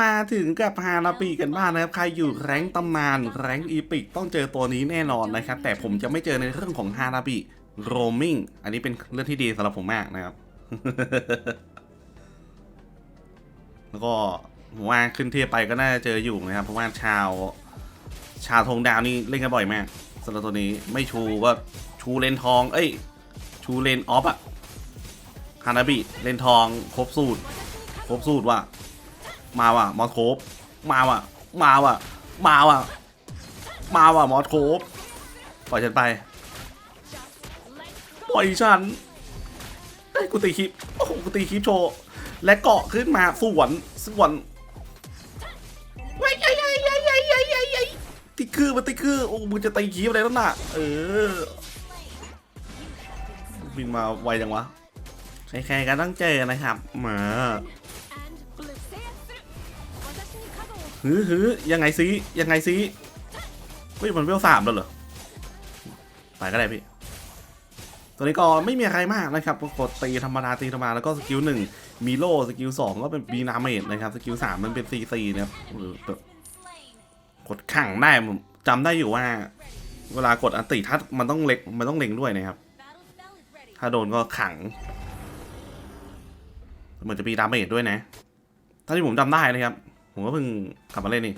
มาถึงกับฮานาปีกันบ้างนะครับ ใครอยู่แรงตำนานแรงอีพิกต้องเจอตัวนี้แน่นอนนะครับ แต่ผมจะไม่เจอในเรื่องของฮานาบิโรมิงอันนี้เป็นเรื่องที่ดีสำหรับผมมากนะครับ แล้วก็ผมว่าขึ้นเทียไปก็น่าจะเจออยู่นะครับ เพราะว่าชาว ชาวธงดาวนี่เล่นกันบ่อยมากสำหรับตัวนี้ไม่ชูก็ชูเลนทอง เอ้ย ชูเลนออฟอะฮานาบิเลนทองครบสูตร ครบสูตรว่ะ มาว่ะมอสโคบมาว่ะ มาว่ะ มาว่ะ มาว่ะมอสโคบปล่อยฉันไป ปล่อยฉันไอ้กูตีคลิปโอ้โหกูตีคลิปโชว์ และเกาะขึ้นมาสวนสวนไว้ไอ้ไอ้ไอ้ไอ้ไอ้ไอ้ไอ้ติคือมาติคือโอ้มึงจะตีคลิปอะไรนั่นน่ะ เออ บินมาไวจังวะใครๆก็ต้องเจอนะครับมา หือหือยังไงซิยังไงซิเฮ้ยมันเวลสามแล้วเหรอไปก็ได้พี่ตัวนี้ก็ไม่มีอะไรมากนะครับก็กดตีธรรมดาตีธรรมดาแล้วก็สกิลหนึ่งมีโลสกิลสองก็เป็นบีนาเมดนะครับสกิลสามมันเป็นซีซีนะครับเออแบบกดขังได้ผมจำได้อยู่ว่า เวลากดอันติถ้ามันต้องเล็กมันต้องเล็งด้วยนะครับ ถ้าโดนก็ขังเหมือนจะมีดาเมจด้วยนะ ถ้าที่ผมจำได้นะครับ ผมก็เพิ่งกลับมาเล่นนี่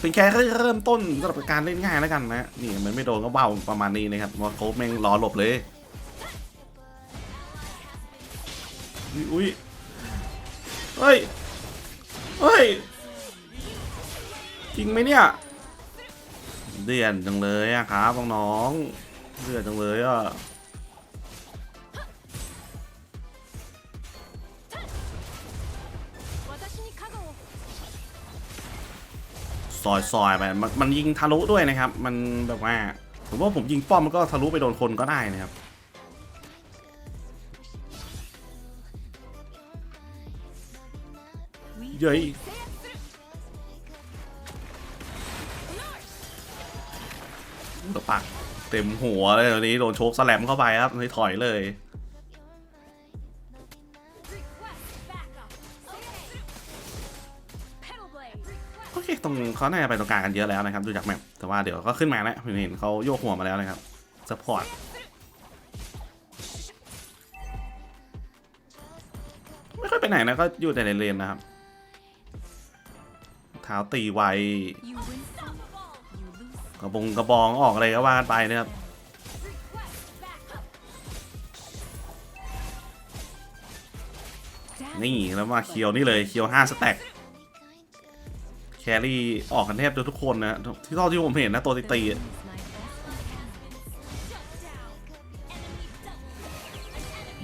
เป็นแค่เริ่มต้นสำหรับการเล่นง่ายแล้วกันนะ นี่มันไม่โดนก็เบาประมาณนี้นะครับมอสโคบแม่งรอหลบเลย อุ้ยเฮ้ย เฮ้ย จริงไหมเนี่ย เดือนจังเลยอะครับน้องเดือนจังเลยอะ ซอยซอยไปมันมันยิงทะลุด้วยนะครับ มันแบบว่า ผมว่าผมยิงป้อมมันก็ทะลุไปโดนคนก็ได้นะครับเย้ยตะปักเต็มหัวเลยตอนนี้โดนโชกสแลมเข้าไปครับเลยถอยเลย อเคตรงเขาน่าจะไปตรงกลางกันเยอะแล้วนะครับดูจากแมปแต่ว่าเดี๋ยวก็ขึ้นมาแล้วเห็นเขาโยกหัวมาแล้วนะครับสปอร์ตไม่ค่อยไปไหนนะก็อยู่แต่ในเลนนะครับเท้าตีไวกระบงกระบองออกอะไรก็ว่ากันไปนะครับนี่แล้วมาเคียวนี่เลยเคียวห้าสแต็ก รี่ออกกันแทบจะทุกคนนะ ที่เท่าที่ผมเห็นนะตัวตีๆอะ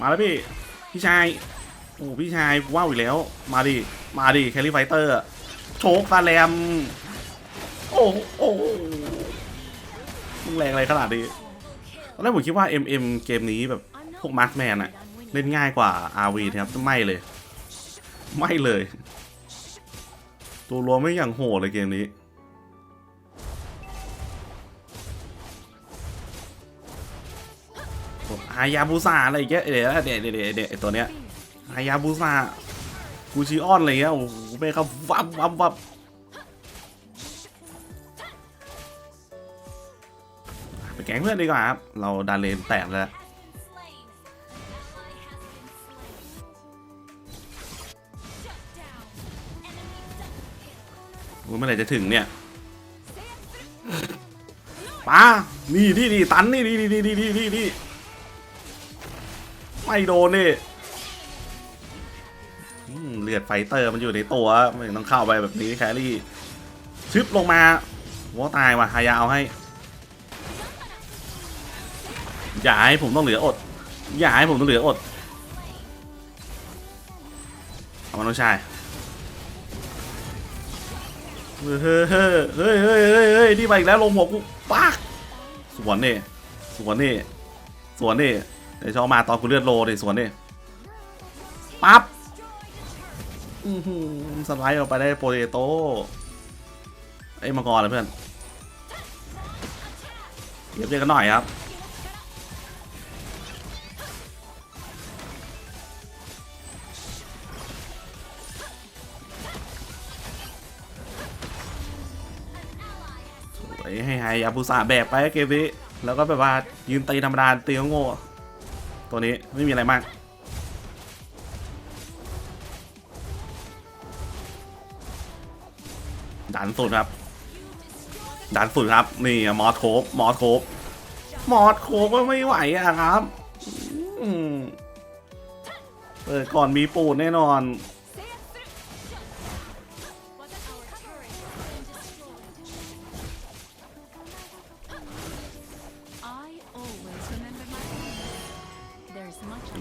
มาแล้วพี่ พี่ชาย โอ้พี่ชายว้าวอีกแล้ว มาดิ มาดิแครี่ไฟเตอร์ โชกฟาแรม โอ้โอ้มึงแรงอะไรขนาดนี้ตอนแรกผมคิดว่า MM เกมนี้แบบพวกมาร์คแมนอะเล่นง่ายกว่า RV นะครับไม่เลย ไม่เลย ตัวรวมไม่อย่างโหดเลยเกมนี้ฮายาบุซาอะไรเงี้ยเดี๋ยวเดี๋ยวเดี๋ยวเดี๋ยวตัวเนี้ยฮายาบุซากูชิออนอะไรเงี้ยโอ้โหไปครับวับวับวับไปแก๊งเพื่อนดีกว่าครับ เราดันเลนแตกแล้ว เมื่อไหร่จะถึงเนี่ยป้านี่นี่นี่ตันนี่นี่นี่นี่นี่นี่นี่ไม่โดนนี่เลือดไฟเตอร์มันอยู่ในตัวไม่ต้องเข้าไปแบบนี้แครี่ชึบลงมาว่าตายว่ะฮายาเอาให้ อย่าให้ผมต้องเหลืออด อย่าให้ผมต้องเหลืออด เอามันน้องชาย เฮ้ยเฮ้ยเฮ้ยเฮ้ยเฮ้ยนี่มาอีกแล้วลงหัวกูปักสวนนี่สวนนี่สวนนี่เดี๋ยวชอบมาตอนกูเลือดโลดิสวนนี่ปั๊บสไลด์ออกไปได้โปเตโต้ไอ้มังกรเลยเพื่อนเยียบเยียบกันหน่อยครับ ไปให้ไฮยาบุสาแบกไปเกมนี้แล้วก็แบบว่ายืนตีธรรมดาตีโง่ตัวนี้ไม่มีอะไรมากดันสุดครับดันสุดครับนี่มอสโคบมอสโคบมอสโคบก็ไม่ไหวอะครับเปิดก่อนมีปูนแน่นอน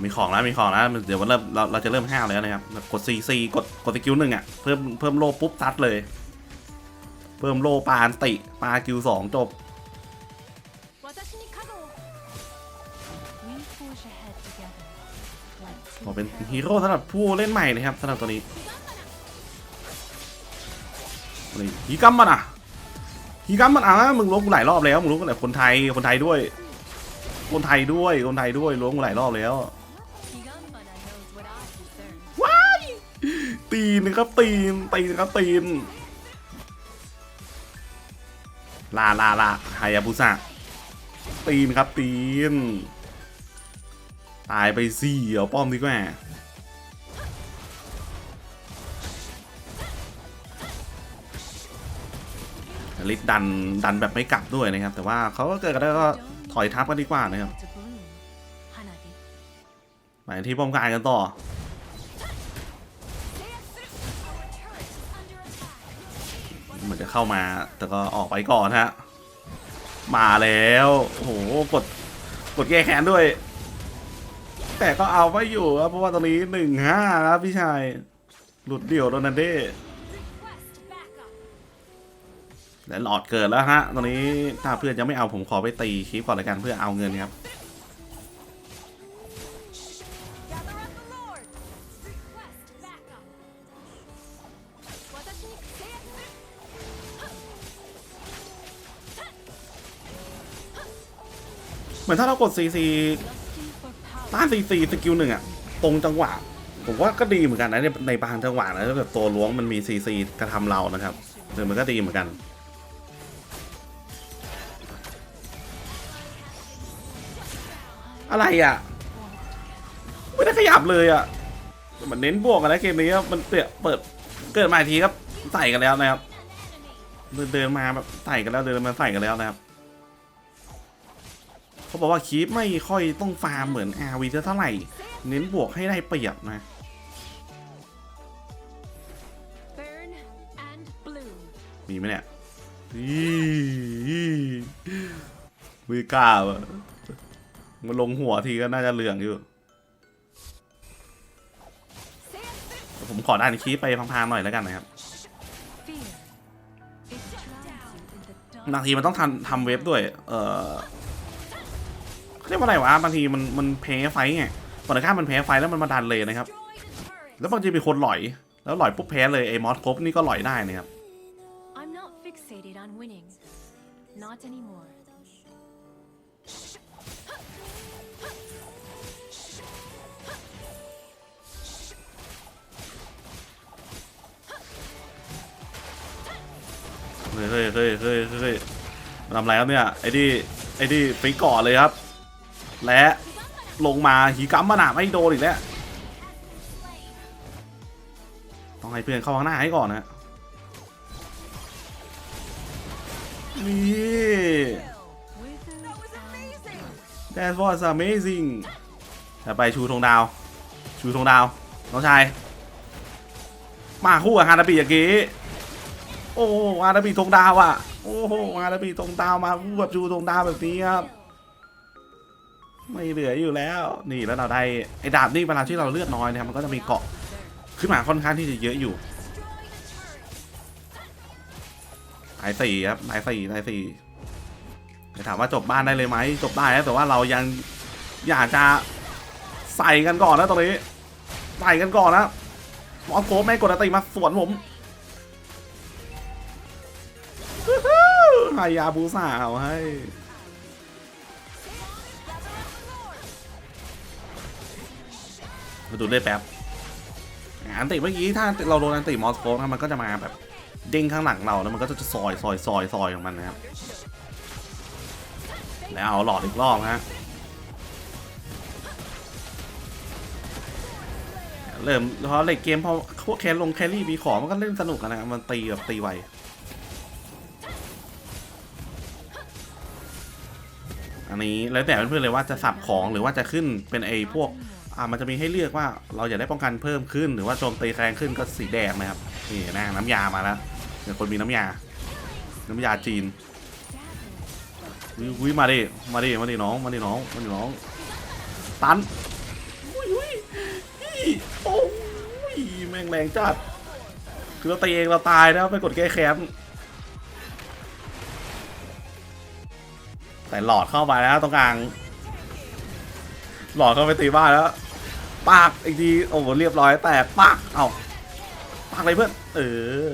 มีของแล้วมีของแล้วเดี๋ยววันเริ่มเราเราจะเริ่มห้าวแล้วนะครับกดซีซีกดกดสกิลหนึ่งอะเพิ่มเพิ่มโลปุ๊บซัดเลย เพิ่มโลปานติปาคิวสองจบขอเป็นฮีโร่สำหรับผู้เล่นใหม่นะครับสำหรับตัวนี้นี่ฮีกัมมันอะฮีกัมมันอะมึงล้วกูหลายรอบแล้วมึงล้วกูหลายคนไทยคนไทยด้วย คนไทยด้วยคนไทยด้วยล้วกูหลายรอบแล้ว ตีนครับตีนตีนครับตีนลาลาลาฮายาบุสะตีนครับตีน ตายไปสี่เอาป้อมดีกว่าลิดดันดันแบบไม่กลับด้วยนะครับ แต่ว่าเขาก็เกิดกันได้ก็ถอยทับกันดีกว่านะครับไปที่ป้อมกลางกันต่อ เหมือนจะเข้ามา แต่ก็ออกไปก่อนฮะ มาแล้ว โอ้โห กด กดแก้แค้นด้วย แต่ก็เอาไม่อยู่ครับ เพราะว่าตอนนี้หนึ่งห้าครับพี่ชาย หลุดเดี่ยวโดนันเด้และหลอดเกิดแล้วฮะ ตอนนี้ถ้าเพื่อนยังไม่เอาผมขอไปตีคลิปก่อนเลยกันเพื่อเอาเงินครับ เหมือนถ้าเรากด CC ต้าน CC สกิลหนึ่งอะตรงจังหวะ ผมว่าก็ดีเหมือนกันนะในในบางจังหวะนะถ้าแบบตัวล้วงมันมี CC กระทำเรานะครับเออมันก็ดีเหมือนกันอะไรอะ ไม่ได้ขยับเลยอะมันเน้นบวกกันนะเกมนี้มันเปิดเปิดเกิดมาทีครับใส่กันแล้วนะครับ เดินมาแบบใส่กันแล้วเดินมาใส่กันแล้วนะครับ เขาบอกว่าคีปไม่ค่อยต้องฟาร์มเหมือน RV เท่าไหร่ เน้นบวกให้ได้เปรียบนะ Burn and bloom มีไหมเนี่ยอีไม่กล้าอะมันลงหัวทีก็น่าจะเหลืองอยู่ ผมขอด้านคีปไปพังๆหน่อยแล้วกันนะครับ Fear It drowns you in the dark บางทีมันต้องทำทำเว็บด้วย เออ เขาเรียกว่าอะไรวะบางทีมันมันแพ้ไฟไงตอนข้ามมันแพ้ไฟแล้วมันมาดันเลยนะครับ Destroy the turret! แล้วบางทีมีคนหลอย แล้วหลอยปุ๊บแพ้เลยไอ้มอสครบนี่ก็หลอยได้นะครับ I'm not fixated on winning Not anymore เฮ้ยเฮ้ยเฮ้ยเฮ้ยเฮ้ยทำอะไรครับเนี่ยไอ้ดิไอ้ดิไปก่อนเลยครับ และลงมาหีกัมมาหนาไม่โดนอีกแล้ว ต้องให้เพื่อนเข้าข้างหน้าให้ก่อนนะนี่ That was amazing! แต่ไปชูธงดาว ชูธงดาว น้องชาย มาคู่กับฮานาบิอย่างกี้ โอ้โหฮานาบิธงดาวอะ โอ้โหฮานาบิธงดาวมาคู่กับชูธงดาวแบบนี้ครับ ไม่เหลืออยู่แล้ว นี่แล้วเราได้ไอ้ดาบนี่เวลาที่เราเลือดน้อยนะครับมันก็จะมีเกาะขึ้นมาค่อนข้างที่จะเยอะอยู่นายสี่ครับนายสี่นายสี่จะถามว่าจบบ้านได้เลยไหมจบได้นะแต่ว่าเรายังอยากจะใส่กันก่อนนะตรงนี้ใส่กันก่อนนะมอสโฟแม่กดอันติมาสวนผมฮายาบูสาวให้ Gather up the Lord! มาดูเลยแป๊บอันติเมื่อกี้ถ้าเราโดนอันติมอสโฟนะมันก็จะมาแบบเด้งข้างหลังเราแล้วมันก็จะซอยซอยซอยซอยของมันนะครับ แล้วเอาหลอดอีกรอบฮะเริ่มเพราะเล็กเกมพอพวกแคลลงแครี่มีของมันก็เล่นสนุกกันนะครับมันตีแบบตีไวอันนี้แล้วแต่เพื่อนๆเลยว่าจะสับของหรือว่าจะขึ้นเป็นไอ้พวก อ่ามันจะมีให้เลือกว่าเราอยากได้ป้องกันเพิ่มขึ้น หรือว่าโจมตีแรงขึ้นก็สีแดงนะครับนี่นะน้ำยามาแล้วเดี๋ยวคนมีน้ำยา น้ำยาจีนวิวมาดิมาดิมาดิน้องมาดิน้องมาดิน้อง ตันอุ้ยอุ้ยอี้โอ้ยแม่งแรงจัดคือเราตีเองเราตายนะไปกดแก้แค้นแต่หลอดเข้าไปแล้วตรงกลางหลอดเข้าไปตีบ้านแล้ว ปากอีกทีโอ้โหเรียบร้อยแตกปากเอาปากอะไรเพื่อนเออ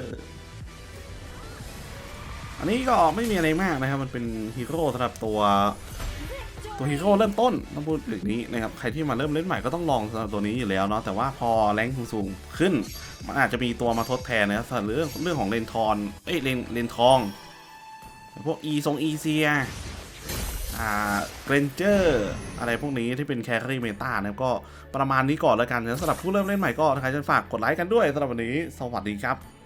อันนี้ก็ไม่มีอะไรมากนะครับ มันเป็นฮีโร่สำหรับตัวตัวฮีโร่เริ่มต้นต้องพูดอย่างนี้นะครับใครที่มาเริ่มเล่นใหม่ก็ต้องลองสำหรับตัวนี้อยู่แล้วเนาะแต่ว่าพอแรงสูงขึ้น มันอาจจะมีตัวมาทดแทนนะครับสำหรับเรื่องเรื่องของเลนทอนเอ้ยเลนเลนทองพวกอีทรงอีเซีย อ่าเรนเจอร์อะไรพวกนี้ที่เป็นแคครี่เมตานะก็ประมาณนี้ก่อนแล้วกันนะสำหรับผู้เริ่มเล่นใหม่ก็ถ้าใครจะฝากกดไลค์กันด้วยสำหรับวันนี้ สวัสดีครับ